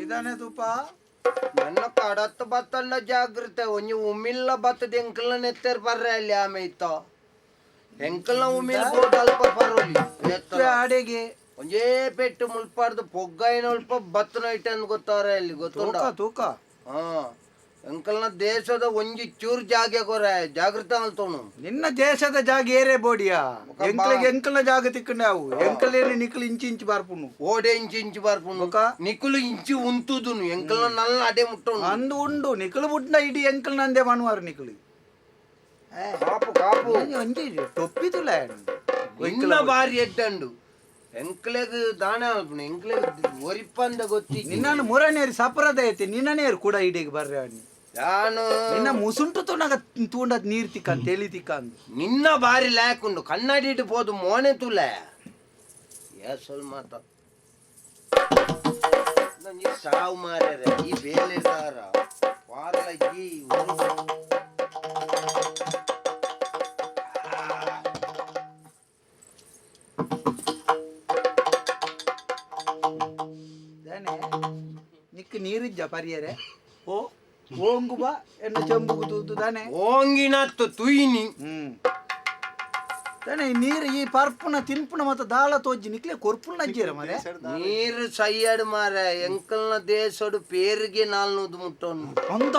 ಇದಾನೆ ತುಪ್ಪ ನನ್ನ ಕಡತ್ತು ಬತ್ತಲ್ಲ ಜಾಗ್ರತೆ ಒಂಜಿ ಉಮಿಲ್ಲ ಬತ್ತದ ಎಂಕಲ್ನ ನೆತ್ತರ್ ಬರ್ರೆ ಅಲ್ಲಿ ಆಮೆ ಇತ್ತ. ಎಂಕಲ್ನ ಉಮಿಲ್ ಬೋಟ್ ಅಲ್ಪ ಬರೋಲಿ ಅಡಿಗೆ ಒಂದೇ ಒಂಜೇ ಪೆಟ್ಟು ಮುಲ್ಪಾರ್ದು ಪೊಗ್ಗ ಉಲ್ಪ ಬತ್ತನ ಇಟ್ಟಂದು ಗೊತ್ತಾರೆ ಅಲ್ಲಿ ಗೊತ್ತ ತೂಕ. ಹಾ. ಎಂಕಲ್ನ ದೇಶದ ಒಂಜಿ ಚೂರ್ ಜಾಗೆ ಕೊರೆ ಜಾಗೃತ ಅಲ್ತೋನು ನಿನ್ನ ದೇಶದ ಜಾಗ ಏರೇ ಬೋಡಿಯಾ? ಎಂಕ್ಲಿಗೆ ಎಂಕಲ್ನ ಜಾಗ ತಿಕ್ಕಂಡೆ ಅವು. ಎಂಕಲೇನೆ ನಿಕ್ಲು ಇಂಚಿ ಇಂಚಿ ಬಾರ್ಪುನು. ಓಡೆ ಇಂಚಿ ಇಂಚು ಬರ್ಪುಂಡು ఒక ಇಂಚು ಉಂತುದುನು. ಎಂಕಲ್ನ ನಲ್ಲ ಅಡೆ ಮುಟ್ಟೋನು ಅಂದು ಉಂಡು. ನಿಕ್ಲು ಬುಡ್ನ ಇಡೀ ಎಂಕಲ್ ನಂದೆ ಮನುವಾರು ನಿಕ್ಲು. ಕಾಪು ಕಾಪು. ಒಂಜಿ ಟೊಪ್ಪಿದುಲ ಇನ್ನ ಬಾರಿ ಎಡ್ಡಂಡು ಎಂಕ್ಲೆಗ್ ದಾಣ ಅಲ್ಪುನು ಎಂಕ್ಲೆಗ್ ಒರಿಪಂದ ಗೊತ್ತಿ. ನಿನ್ನನ್ನು ಮೂರನೇರಿ ಸಪರದ ಐತಿ ನಿನ್ನನೇರು ಕೂಡ ಇಡಿಗೆ ಬರ್ರೆ ಅವನಿ. ನಾನು ನಿನ್ನ ಮುಸುಂಟು ತುನಗ ತೂಂಡದ್ ನೀರ್ ತಿಕ್ಕಂತ ತೆಲಿ ತಿಕ್ಕಂದು ನಿನ್ನ ಬಾರಿ ಲ್ಯಾಕುಂಡು ಕನ್ನಡಿ ಇಟ್ಟು ಪೋದು ಮೋನೆ ತುಲೆ. ಸ್ವಲ್ಪ ಮಾತ. ನನಗೆ ಸಾವು ಮಾರ್ಯಾರ ಈ ಬೇಲೆ ಸಾರ ವಾರಲ ಈ ನಿಕ್ಕ ನೀರಿಜ್ಜ ಪರಿಯರೆ? ಓಂಗು ಬಾ ಎನ್ನ ಚಂಬುಗು ತೂತು ತಾನೆ. ಓಂಗಿನತ್ತು ತುಯಿನಿ. ಹ್ಮ್. ಈ ನೀರು ಈ ಪರ್ಪುನ ತಿನ್ಪುನ ಮತ್ತೆ ದಾಳ ತೋಜ್ಜಿ ನಿಕ್ಲೆ ಕೊರ್ಪುನ ಅಜ್ಜಿರ ಮರೆ ನೀರು ಸೈಯಡ್ ಮಾರ ಎಂಕಲ್ನ ದೇಶಡು ಪೇರಿಗೆ ನಾಲ್ನೂದು ಮುಟ್ಟೋನು. ಅಂತ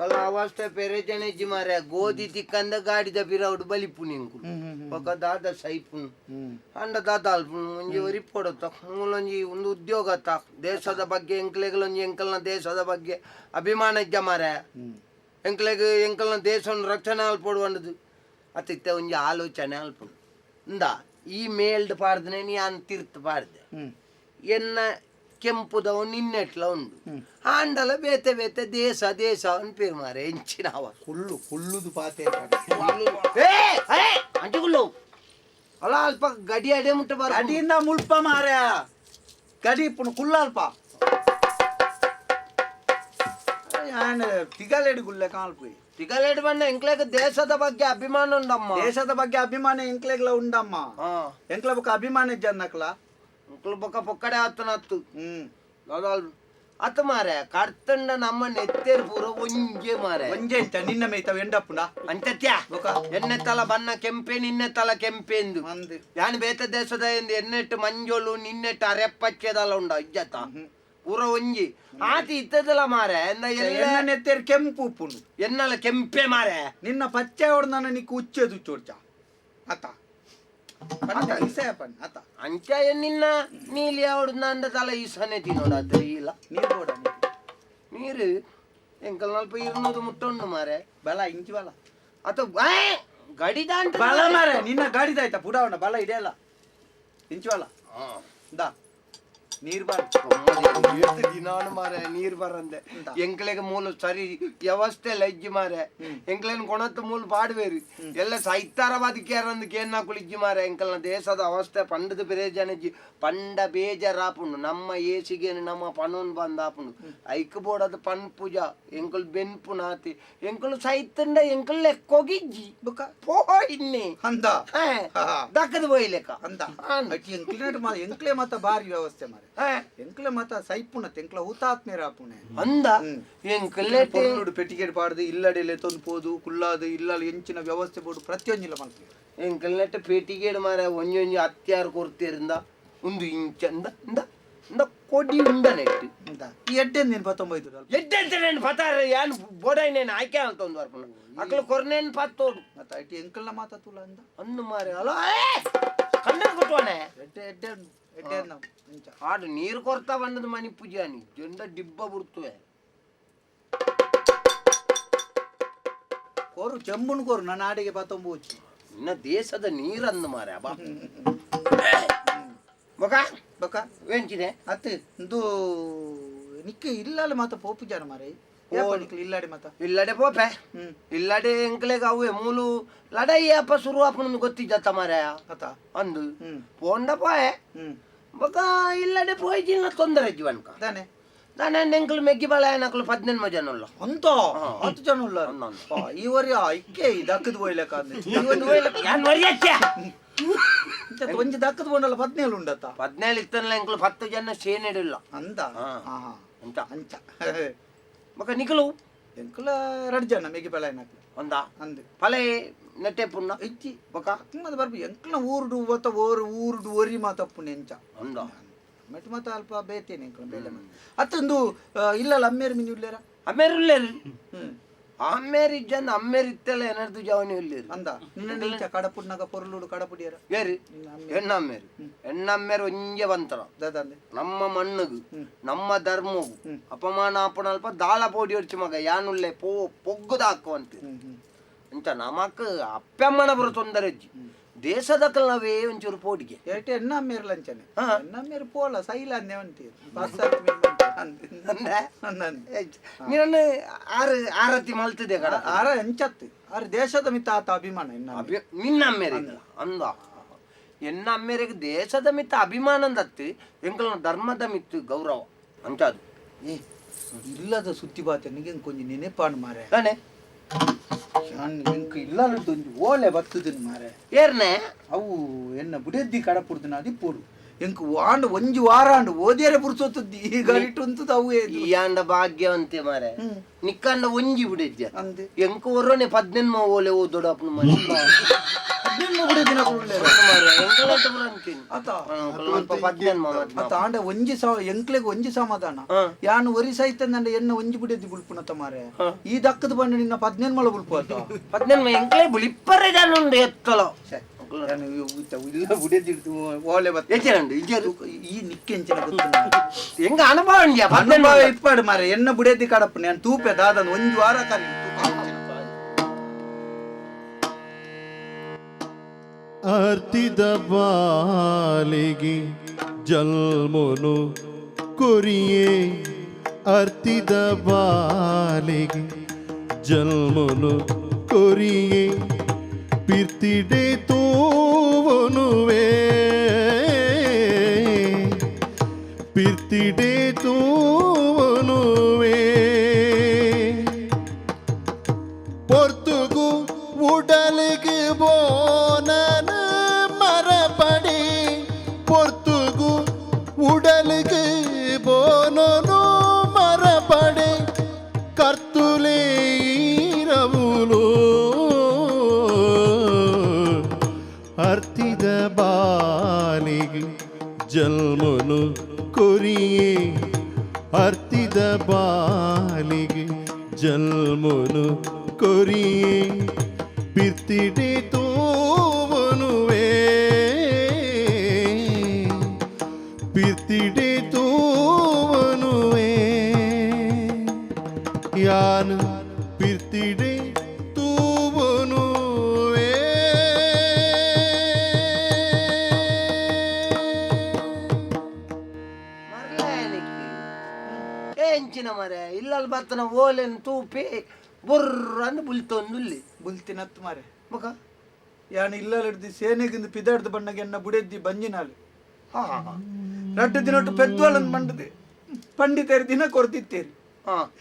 ಅಲ್ಲ ಅವಸ್ಥೆ ಪೆರೆ ಜನೆಜ್ಜಿ ಮಾರ ಗೋಧಿ ತಿಕ್ಕಂದ ಗಾಡಿದ ಬಿರವುಡು ಬಲಿಪು ನಿಂಕು ಹ್ಮ್. ఒక దాద సైపును ಹ್ಮ್ ಅಂಡ ದಾದ ಅಲ್ಪುನು ಒಂಜಿ ಒರಿಪೊಡತ ಮೂಲೊಂಜಿ ಒಂದು ಉದ್ಯೋಗ ತ ದೇಶದ ಬಗ್ಗೆ ಎಂಕ್ಲೆಗಳೊಂಜಿ ಎಂಕಲ್ನ ದೇಶದ ಬಗ್ಗೆ ಅಭಿಮಾನ ಇದ್ದ ಮಾರ ಹ್ಮ್ ಎಂಕ್ಲೆಗ್ ಎಂಕಲ್ನ ದೇಶವನ್ನು ರಕ್ಷಣೆ ಅಲ್ಪಡುವಂಡದು ಅತ್ತಿತ್ತೆ ಒಂಜಿ ಆಲೋಚನೆ ಅಲ್ಪುನು ಇಂದ ಈ ಮೇಲ್ಡ್ ಪಾಡ್ದನೆ ನೀ ಅಂತಿರ್ತ ಪಾಡ್ದೆ ಹ್ಮ್ ಎನ್ನ ಕೆಂಪುದವು ನಿನ್ನೆಟ್ಲ ಉಂಡು ಹ್ಮ್. ಆಂಡಲ ಬೇತೆ ಬೇತೆ ದೇಶ ದೇಶ ಅನ್ಪೇರು ಮಾರೆ ಎಂಚಿನ ಅವ ಕುಳ್ಳು ಕುಳ್ಳುದು ಪಾತೆ ಅಲ್ಪ ಗಡಿ ಅಡೆ ಮುಟ್ಟ ಬರ ಗಡಿಯಿಂದ ಮುಲ್ಪ ಮಾರ್ಯ ಗಡಿ ಪುಣ ಕುಳ್ಳಲ್ಪ ಯಾನ್ ತಿಗಲೆಡಿ ಗುಲ್ಲೆ ಕಾಲ್ಪುಯ್ ತಿಗಲೇಟ್ ಬಣ್ಣ ಎಂಕ್ಲೆಗ್ ದೇಶದ ಬಗ್ಗೆ ಅಭಿಮಾನ ಉಂಡಮ್ಮ ದೇಶದ ಬಗ್ಗೆ ಅಭಿಮಾನ ಎಂಕ್ಲೆಗ್ಲ ಉಂಡಮ್ಮ ಹಾ ಎಂಕ್ಲ ಬೊಕ್ಕ ಅಭಿಮಾನ ಜನ್ನಕ್ಲ ಎಂಕ್ಲ ಬೊಕ್ಕ ಪೊಕ್ಕಡೆ ಹತ್ತನ ಹತ್ತು ಹ್ಮ್ ಅದಲ್ ಅತ್ತ ಮಾರೆ ಕರ್ತಂಡ ನಮ್ಮ ನೆತ್ತೇರ್ ಪೂರ ಒಂಜೆ ಮಾರೆ ಒಂಜೆ ಇತ್ತ ನಿನ್ನ ಮೇಯ್ತಾವ ಎಂಡಪ್ಪುಂಡ ಅಂತ್ಯ ಬೊಕ ಎಣ್ಣೆ ತಲ ಬಣ್ಣ ಕೆಂಪೆ ನಿನ್ನೆ ತಲ ಕೆಂಪೆಂದು ಮಂದಿ ಯಾನ್ ಬೇತ ದೇಶದ ಎಂದು ಎನ್ನೆಟ್ಟು ಮಂಜೋಳು ನಿನ್ನೆಟ್ಟು ಅರೆಪ್ಪಚ್ಚೆದಲ್ಲ ಉಂಡ ಇಜ್ಜತ ಪೂರ ಒಂಜಿ ಆತಿ ಇತ್ತದಲ್ಲ ಮಾರೆ ಎಂದ ಎಲ್ಲ ಎನ್ನ ನೆತ್ತೇರ್ ಕೆಂಪು ಉಪ್ಪುಂಡು ಎನ್ನಲ ಕೆಂಪೆ ಮಾರೆ ನಿನ್ನ ಪಚ್ಚೆ ಹೊಡ್ದನ ನಿಕ್ಕು ಉಚ್ಚೆದು ಚೋಡ್ಚ ಅತ್ತ ನೀಲಿ ನಂದ ತಲ ಈ ಸನೆ ತಿನ್ನೋಡ ಇಲ್ಲ. ನೀರ್ ಕೂಡ ನೀರು. ಎಂಕಲ್ ನಲ್ಪ ಇರ್ನೂದು ಮುಟ್ಟೊಂಡು ಮಾರೆ. ಬಲ ಇಂಚಿ ಬಲ. ಅತ ಗಡಿದ ಅಂತ ಬಲ ಮಾರೆ ನಿನ್ನ ಗಾಡಿದಾಯ್ತ ಪುಡವಣ್ಣ ಬಲ ಇಡೆಯಲ್ಲ ಇಂಚು ಬಲ. ದಾ. ನೀರ್ ಬಾರ. ನೀರ್ ಬರಂದೆ ಉಂಟ. ಎಂಕ್ಲೆಗೆ ಮೂಲ ಸರಿ ವ್ಯವಸ್ಥೆ ಲಜ್ಜಿ ಮಾರೆ ಎಂಕ್ಲೆನ್ ಕೊಣತ್ತು ಮೂಲ ಪಾಡ್ವೇರಿ ಎಲ್ಲ ಸೈತಾರ ಬದುಕ್ಯಾರಂದು ಕೇನ್ನ ಕುಳಿಜ್ಜಿ ಮಾರೆ ಎಂಕಲ್ನ ದೇಶದ ಅವಸ್ಥೆ ಪಂಡದ ಬೇಜನಜ್ಜಿ ಪಂಡ ಬೇಜಾರಾಪುಂಡು ನಮ್ಮ ಏಸಿಗೆ ನಮ್ಮ ಪಣೋನ್ ಬಂದಾಪುಂಡು ಐಕ್ ಬೋಡದ ಪಣ್ ಪೂಜ ಎಂಕಲ್ ಬೆನ್ಪು ನಾತಿ ಎಂಕಲ್ ಸೈತಂಡ ಎಂಕಲ್ ಲೆಕ್ಕೋಗಿಜ್ಜಿ ಬುಕ್ಕ ಪೋ ಇನ್ನೆ ಅಂದ ಹಾ, ಹಾ. ದಕ್ಕದ ಬೋಯ್ಲೆಕ್ಕ ಅಂದ ಅಂದ. ಅಟ್ಟಿ ಎಂಕ್ಲೆ ಮಾ ಎಂಕ್ಲೆ ಮತ ಬಾರಿ ವ್ಯವಸ್ಥೆ ಮಾರೆ ಹಾ, ಎಂಕ್ಲೆ ಮತ ಸೈಪುಣ ತೆಂಕ್ಲ ಹುತಾತ್ಮೇರ ಆಪುಣೆ ಅಂದ? ಏನ್ ಕಲ್ಲೆಟ್ಟಿ ನೋಡು ಪೆಟಿಗೆಟ್ ಪಾಡ್ದು ಇಲ್ಲಡೆಲೆ ತೊಂದ್ಬೋದು ಕುಲ್ಲಾದು ಇಲ್ಲಲ್ಲಿ ಎಂಚಿನ ವ್ಯವಸ್ಥೆ ಬೋಡು ಪ್ರತಿಯೊಂದಿಲ್ಲ ಮಾಡ್ತೀವಿ ಏನ್ ಕಲ್ಲೆಟ್ಟ ಪೆಟಿಗೆಡ್ ಮಾರ ಒಂಜೊಂಜಿ ಹತ್ಯಾರ ಕೊರ್ತೀರಿಂದ ಒಂದು ಇಂಚ ಅಂದ ಅಂದ ಅಂದ ಕೊಡಿ ಉಂದ ನೆಟ್ಟು ಎಡ್ಡೆ ನೀನು ಪತ್ತೊಂಬೈದು ಎಡ್ಡೆ ಅಂತ ನಾನು ಪತ್ತಾರ ಯಾನ್ ಬೋಡಾಯ್ ನೇನು ಆಯ್ಕೆ ಅಂತ ಒಂದು ವಾರ ಅಕ್ಲು ಕೊರ್ನೇನ್ ಪತ್ತೋಡು ಮತ್ತೆ ಐಟಿ ಎಂಕಲ್ನ ಮಾತಾತುಲ್ಲ ಅಂದ? ಅನ್ನು ಮಾರಿ ಅಲೋ ಕಣ್ಣಲ್ಲಿ ಕೊಟ್ಟವನೆ? ಎಡ್ಡೆ ಎಡ್ಡೆ ಆಡು ನೀರು ಕೊರ್ತಾ ಬಂದದ ಮನಿ ಪೂಜಾನಿ ಜೊಂಡ ಡಿಬ್ಬ ಬಿಡ್ತುವೆ. ಕೋರು ಚೆಂಬುನ್ ಕೋರು ನನ್ನ ಆಡಿಗೆ ಬತ್ತೊಂಬೂಚಿ ಇನ್ನ ದೇಶದ ನೀರಂದ ಮಾರ ಬಾ ಬೊಕ? ಬೊಕ? ವೇಂಚಿದೆ ಅತ್ತೆ ಇಂದು ನಿಕ್ಕೆ ಇಲ್ಲಲ್ಲ ಮಾತ ಪೋಪುಜಾನ ಮಾರೇ ಇಲ್ಲಾಡೆ ಮಾತ. ಇಲ್ಲಾಡೆ ಪೋಪೆ? ಇಲ್ಲಾಡೆ ಎಂಕ್ಲೆಗ ಅವು ಮೂಲು ಲಡೈ ಅಪ್ಪ ಶುರು ಗೊತ್ತಿ? ಗೊತ್ತಿದ್ದ ಮಾರಾಯ ಅಂದು ಪೋಂಡ ಪೋಯೆ ಬೊಕ ಇಲ್ಲಡೆ ಪೋಯ್ಜಿನ ತೊಂದರೆ ಜೀವನ್ಕ ತಾನೆ? ನಾನೇ ನೆಂಕಲು ಮೆಗ್ಗಿ ಬಾಳ ಏನಕ್ಕಲು ಪದ್ನೆನ್ಮ ಜನ ಉಲ್ಲ ಅಂತ ಹತ್ತು ಜನ ಉಲ್ಲ ಇವರಿ ಇಕ್ಕೆ ದಕ್ಕದ ಹೋಯ್ಲಕ್ಕ ಇವನ್ ಹೋಯ್ಲಕ್ಕ ಯಾನ್ ಮರಿಯಕ್ಕೆ ಒಂಜಿ ದಕ್ಕದ ಬಂಡಲ್ಲ ಪದ್ನೇಳು ಉಂಡತ್ತ? ಪದ್ನೇಳು ಇತ್ತಲ್ಲ ಎಂಕಲು ಹತ್ತು ಜನ ಸೇನೆಡಿಲ್ಲ ಅಂತ ಅಂತ ಅಂಚ. ಬೊಕ ನಿಕಲು ಎಂಕುಲ ಎರಡು ಮೆಗಿ ಮೇಗಿ ಬೆಳೆ ನಾಕ್ಲ ಒಂದ? ಅಂದು. ಫಲೆ ನೆಟ್ಟೆ ಪುಣ್ಣ? ಇಜ್ಜಿ ಬೊಕ? ಮದ ಬರ್ಪು ಎಂಕ್ಲ ಊರುಡು ಒತ್ತ ಓರು ಊರುಡು ಒರಿ ಮಾತಪ್ಪು ನೆಂಚ. ಒಂದ? ಮೆಟ್ ಮಾತ ಅಲ್ಪ ಬೇತೇನೆ ಎಂಕ್ಲ ಬೇಲೆ ಅತ್ತೊಂದು ಇಲ್ಲ ಅಮ್ಮೇರು ಮಿನಿ ಉಳ್ಳೇರ ಅಮ್ಮೇರುಲ್ಲೇರು ಹ್ಮ್. ಅಮ್ಮೇರಿ ಜನ ಅಮ್ಮೇರಿ ಇತ್ತಲ್ಲ ಏನಾರ್ದು ಜವನಿ ಉಳ್ಳೇರು ಅಂದ ನಿನ್ನ ನಿಂಚ ಕಡಪುಡ್ನಾಗ ಪೊರ್ಲುಡು ಕಡಪುಡಿಯರ ಏರಿ ನಿನ್ನ ಅಮ್ಮೆ ಹೆಣ್ಣಮ್ಮೇರು ಹೆಣ್ಣಮ್ಮೇರು ಒಂಜೆ ಬಂತರ ದಾದಂದೆ ನಮ್ಮ ಮಣ್ಣುಗು ಹ್ಮ್. ನಮ್ಮ ಧರ್ಮವು ಹ್ಮ್. ಅಪಮಾನ ಅಲ್ಪ ದಾಳ ಪೋಡಿ ಹೊಡ್ಚಿ ಮಗ ಯಾನುಳ್ಳೆ ಪೋ ಪೊಗ್ಗುದಾಕುವಂತೆ ಹ್ಮ್ ಹ್ಮ್ ಅಂತ ನಮಕ್ ಅಪ್ಪಮ್ಮನ ಬರೋ ತೊಂದರೆ ಅಜ್ಜಿ ದೇಶದ ನಾವೇ ಒಂಚೂರು ಪೋಡಿಗೆ ಏಟೆ ಎನ್ನ ಅಮ್ಮೇರು ಲಂಚನೆ. ಹಾ. ಎನ್ನ ಅಮ್ಮೇರು ಪೋಲ ಸೈಲ ಅಂದೆ ಅಂತೀರು ಬಸ್ ಅಂದೆ ನೀನು ಆರು ಆರತಿ ಮಲ್ತಿದೆ ಕಡ. ಆರ ಎಂಚತ್ತು. ಆರ್ ದೇಶದ ಮಿತ್ತ ಆತ ಅಭಿಮಾನ ಇನ್ನ ಅಭಿ ನಿನ್ನ ಅಮ್ಮೇರಿಗೆ? ಅಂದ. ಎನ್ನ ಅಮ್ಮೇರಿಗೆ ದೇಶದ ಅಭಿಮಾನ ಅಭಿಮಾನದತ್ತು ಎಂಕಲ್ನ ಧರ್ಮದ ಮಿತ್ತು ಗೌರವ. ಅಂತ ಅದು ಏ ಇಲ್ಲದ ಸುತ್ತಿ ಬಾತ ನಿಗೆ ಕೊಂಚ ನೆನೆಪಾನು ಮಾರೆ ತಾನೆ ಎಂಕ್ ಇಲ್ಲದ ಓಲೆ ಬತ್ತದನ್ ಮಾರೆ. ಏರ್ನೆ? ಅವು ಎನ್ನ ಬುಡೆದ್ದಿ ಕಡಪುಡ್ದು ನಾದಿ ಪೋಡು ಎಂಕ್ ವಾಂಡ್ ಒಂಜಿ ವಾರ ಅಂಡ್ ಓದಿಯರೆ ಪುರ್ಸೊತ್ತದ್ದಿ ಈಗ ಇಟ್ಟುಂತದ ಅವೇ ಈ ಆಂಡ ಭಾಗ್ಯವಂತೆ ಮಾರೆ. ನಿಕ್ಕಂಡ ಒಂಜಿ ಬಿಡಿದ್ಯ ಅಂದೆ. ಎಂಕ ಒರ್ರನೆ ಪದ್ನೆನ್ಮ ಓಲೆ ಓದೋಡಪ್ಪನ ಮನೆ. ಆಂಡ ಒಂಜಿ ಸಾ ಎಂಕ್ಲೆಗ್ ಒಂಜಿ ಸಮಾಧಾನ. ಯಾನ್ ಯಾನು ಒರಿ ಸಹಿತ ನಂಡ ಎನ್ನ ಒಂಜಿ ಬುಡೆದ್ದಿ ಬುಲ್ಪುನತ ಮಾರೆ ಈ ದಕ್ಕದ ಬಂಡ ನಿನ್ನ ಮಳ ಬುಲ್ಪು ಎಂಕ್ಲೆ ಬುಳಿಪ್ಪರೆ ಜನ ಉಂಡು ಎತ್ತಲ. ಅನುಭವ ಇಪ್ಪಾಡು ಮಾರೆ ಎನ್ನ ಬುಡೇದಿ ಕಡಪ್ಪ ನಾನು ತೂಪೆ ದಾದನ್ ಒಂಜಿ ವಾರ ಕಾಲಿ ಅರ್ತಿದ ಬಾಲಿಗೆ ಜಲ್ಮುನು ಕೊರಿಯೇ. ಅರ್ತಿದ ಬಾಲಿಗೆ ಜಲ್ಮುನು ಕೊರಿಯೇ. ಪಿರ್ತಿಡೆ ತೋವನುವೆ അർത്ഥിത ബാലികൾ ജന്മനു കൊറിയേ അർത്ഥിത ബാലികൾ ജന്മനു കൊറിയേ പിത്തിടെ തോവനുവേ പിത്തിടെ തോവനുവേ യാൻ പിത്തിടേ ಇಲ್ಲಲ್ಲಿ ಬರ್ತನ ಓಲೆನ್ ತೂಪಿ ಬುರ್ರ ಅಂದ್ ಬುಲ್ತೊಂದುಲ್ಲಿ ಬುಲ್ತಿನತ್ ಮಾರೆ ಮುಖ ಯಾನ ಇಲ್ಲ ಹಿಡ್ದು ಸೇನೆಗಿಂದ ಪಿದಾಡ್ದು ಬಣ್ಣಗೆ ಎನ್ನ ಬುಡೆದ್ದಿ ಬಂಜಿನಾಲೆ. ಹಾ. ರಡ್ಡು ದಿನೊಟ್ಟು ಪೆದ್ವಾಳನ್ ಮಂಡದೆ. ಪಂಡಿತೇರಿ ದಿನ ಕೊರ್ದಿತ್ತೇರಿ. ಹಾ.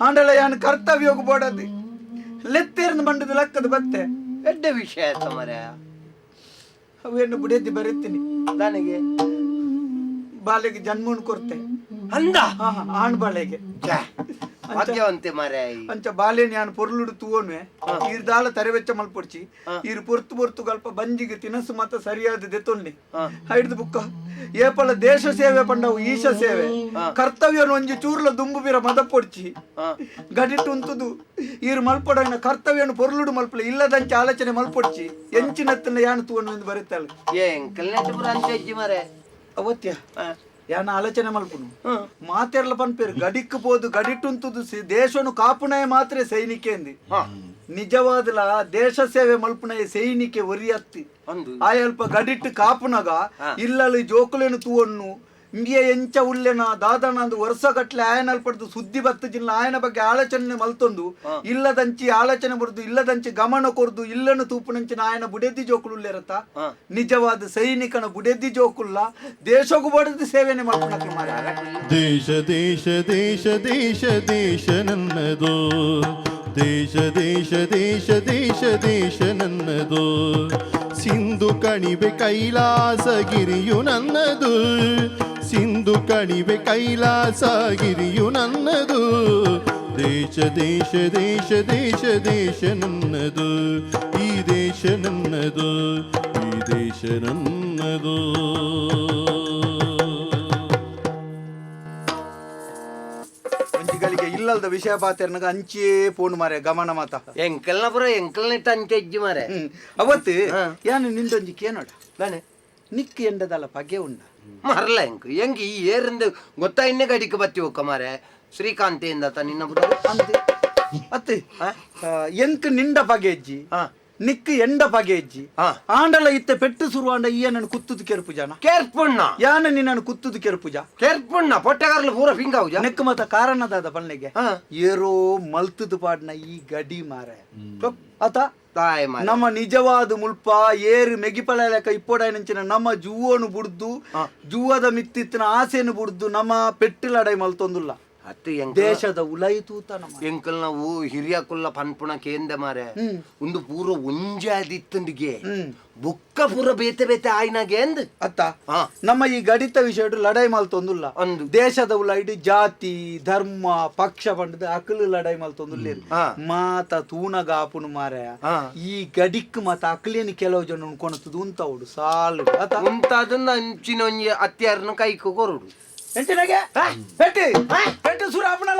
ಹಾಂಡಲ ಯಾನ ಕರ್ತವ್ಯ ಹೋಗಿ ಬೋಡದು. ಲೆತ್ತೇರ್ನ ಮಂಡದ ಲಕ್ಕದ ಬತ್ತೆ. ಎಡ್ಡ ವಿಷಯ ಮರೆ ಅವೇನು ಬುಡೆದ್ದಿ ಬರೀತೀನಿ ನನಗೆ? ಬಾಲೆಗೆ ಜನ್ಮನ್ ಕೊರ್ತೆ. ಅಂದ? ಹಾ ಹಾ, ಆಣ್ ಬಾಳೆಗೆ ಭಾಗ್ಯವಂತೆ ಮರೆ ಅಂಚ ಬಾಲೆನ್ ನಾನು ಪೊರ್ಲುಡು ತೂವನ್ವೆ ತರೆವೆಚ್ಚ ಮಲ್ಪೊಡ್ಚಿ ಈರ್ ಪೊರ್ತು ಪೊರ್ತು ಗಲ್ಪ ಬಂಜಿಗೆ ತಿನಸು ಮತ ಸರಿಯಾದ ದೆತೊನ್ನಿ ಹೈಡ್ದು ಬುಕ್ಕ. ಏಪಲ ದೇಶ ಸೇವೆ ಪಂಡವು ಈಶ ಸೇವೆ. ಕರ್ತವ್ಯನ ಒಂಜಿ ಚೂರ್ಲ ದುಂಬು ಬಿರ ಮದ ಪೊಡ್ಚಿ ಗಡಿಟ್ಟು ಉಂತುದು ಈರು ಮಲ್ಪಡನ ಕರ್ತವ್ಯನು ಪೊರ್ಲುಡು ಮಲ್ಪಲೆ ಇಲ್ಲದಂಚ ಆಲೋಚನೆ ಮಲ್ಪೊಡ್ಚಿ. ಎಂಚಿನತ್ತಿನ ಯಾನು ತೂವನ್ನು ಎಂದು ಏ ಅಂತ ಅವತ್ಯ. ಯಾನ ಆಲೋಚನೆ ಮಲ್ಪುನು ಹ್ಮ್. ಮಾತೆರ್ಲ ಪನ್ಪೇರು ಗಡಿಕ್ ಪೋದು ಗಡಿಟ್ಟುಂತುದು ದೇಶನು ಕಾಪುನಯ ಮಾತ್ರ ಸೈನಿಕೆ ಎಂದಿ ನಿಜವಾದ್ಲ ದೇಶ ಸೇವೆ ಮಲ್ಪುನಯ ಸೈನಿಕೆ ಒರಿಯತ್ತಿ. ಆಯಲ್ಪ ಗಡಿಟ್ಟು ಕಾಪುನಗ ಇಲ್ಲಲ್ಲಿ ಜೋಕುಲೇನು ತೂವನ್ನು ಇಂಡಿಯ ಎಂಚ ಉಳ್ಳೆನ ದಾದನಂದು ವರ್ಷ ಗಟ್ಲೆ ಆಯನಲ್ ಪಡೆದು ಸುದ್ದಿ ಬತ್ತು ಜಿಲ್ಲ ಆಯನ ಬಗ್ಗೆ ಆಲೋಚನೆ ಮಲ್ತೊಂದು. ಇಲ್ಲದಂಚಿ ಆಲೋಚನೆ ಬರೆದು ಇಲ್ಲದಂಚಿ ಗಮನ ಕೊರ್ದು ಇಲ್ಲನು ತೂಪುನಂಚಿನ ಆಯನ ಬುಡೆದ್ದಿ ಜೋಕುಲು ಉಳ್ಳೆರತ್ತ ಹಾ. ನಿಜವಾದ ಸೈನಿಕನ ಬುಡೆದ್ದಿ ಜೋಕುಲ್ಲ. ದೇಶಕ್ಕೂ ಬಡದು ಸೇವೆನೆ ಮಾಡ್ಕೊಳಕ್ಕೆ ಮಾರ ದೇಶ ದೇಶ ದೇಶ ದೇಶ ದೇಶ ನನ್ನದು. ದೇಶ ದೇಶ ದೇಶ ದೇಶ ದೇಶ ನನ್ನದು. ಸಿಂಧು ಕಣಿವೆ ಕೈಲಾಸಗಿರಿಯು ನನ್ನದು. ಸಿಂಧು ಕಣಿವೆ ಕೈಲಾಸಗಿರಿಯು ನನ್ನದು. ದೇಶ ದೇಶ ದೇಶ ದೇಶ ದೇಶ ನನ್ನದು. ಈ ದೇಶ ನನ್ನದು ಈ ದೇಶ ನನ್ನದು. ಇಲ್ಲದ ವಿಷಯ ಪಾತೆರ್ನಗ ಅಂಚೇ ಫೋನ್ ಮಾರೆ ಗಮನ ಮಾತ. ಎಂಕಲ್ನ ಪುರ ಎಂಕಲ್ನ ಇಟ್ಟ ಅಂಚೆ ಅಜ್ಜಿ ಮಾರೆ ಅವತ್ತು ಏನು ಯಾನು ನಿಂದೊಂಜಿ ಕೇನೋಡ ದಾನೆ ನಿಕ್ಕಿ ಎಂಡದಲ್ಲ ಪಗೆ ಉಂಡ. ಮರಲ್ಲ ಎಂಕ್ ಎಂಕ್ ಈ ಏರಿಂದ ಗೊತ್ತಾ ಇನ್ನೇ ಗಡಿಗೆ ಬತ್ತಿ ಒಕ್ಕ ಮಾರೆ? ಶ್ರೀಕಾಂತಿಯಿಂದ ತ ನಿನ್ನ ಬುಡ ಅಂತೆ ಅತ್ತೆ ಎಂಕ್ ನಿಂಡ ಪಗೆ ಇಜ್ಜಿ ಹಾ. ನಿಕ್ ಎಂಡ ಇಜ್ಜಿ ಹಾ. ಆಂಡಲ ಇತ್ತೆ ಪೆಟ್ಟು ಸುರುವಾಂಡ ಈ ನನ್ನ ಕುತ್ತುದು ಕೆರುಪು ಜನ. ಕೇರ್ಪುಣ್ಣ? ಯಾನ ನಿನ್ನನ್ನು ಕುತ್ತುದು ಕೆರ್ಪುಜ ಕೆರ್ಪುಣ್ಣ? ಪೊಟ್ಟೆಗಾರಲು ಪೊಟ್ಟೆಗಾರ್ಲು ಪೂರ ಫಿಂಗ್ ಹೌಜಾ ನೆಕ್ ಮತ ಕಾರಣದಾದ ಪಲ್ಲೆಗೆ ಹಾ. ಏರೋ ಮಲ್ತುದು ಪಾಡ್ನ ಈ ಗಡಿ ಮಾರೆ. ಆತ ತಾಯಿ ಮಾರೆ ನಮ್ಮ ನಿಜವಾದ ಮುಲ್ಪ ಏರು ಮೆಗಿಪಳ ಲೆಕ್ಕ ಇಪ್ಪೊಡಾಯನಂಚಿನ ನಮ್ಮ ಜೂವನು ಬುಡ್ದು. ಜೂವದ ಮಿತ್ತಿತ್ತಿನ ಆಸೆನು ಬುಡ್ದು ನಮ್ಮ ಪೆಟ್ಟಿಲಡೈ ಮಲ್ತೊಂದುಲ್ಲ ಅತ್ತು ದೇಶದ ಉಲೈತೂತ ಎಂಕಲ್ ನಾವು ಹಿರಿಯಕುಲ್ಲ ಪನ್ಪುಣ ಕೇಂದ ಮಾರೆ. ಒಂದು ಪೂರ ಹ್ಮ್. ಬುಕ್ಕ ಪೂರ ಬೇತೆ ಬೇತೆ ಆಯ್ನಾಗೆ ಅಂದ್. ಅತ್ತ? ಹಾ. ನಮ್ಮ ಈ ಗಡಿತ ವಿಷಯ ಲಡೈ ಮಲ್ತೊಂದುಲ್ಲ ಒಂದು. ದೇಶದ ಉಲೈಡ್ ಜಾತಿ ಧರ್ಮ ಪಕ್ಷ ಬಂಡದ ಅಕಲು ಲಡೈ ಮಲ್ ಹಾ. ಮಾತ ತೂನಗಾಪುನು ಮಾರೆ. ಹಾ. ಈ ಗಡಿಕ್ ಮಾತ ಅಕಲಿನ ಕೆಲವು ಜನ ಉಣ್ಕೊಣತದು ಅಂತ ಅವಡು ಸಾಲು ಅಂತ ಉಂತಾದನ್ನ ಅಂಚಿನ ಒಂಜಿ ಅತ್ಯಾರನ ಕೈಕು ಕೊರುಡು. பெட்டு பெட்டு பெட்டு சூடாப்புனா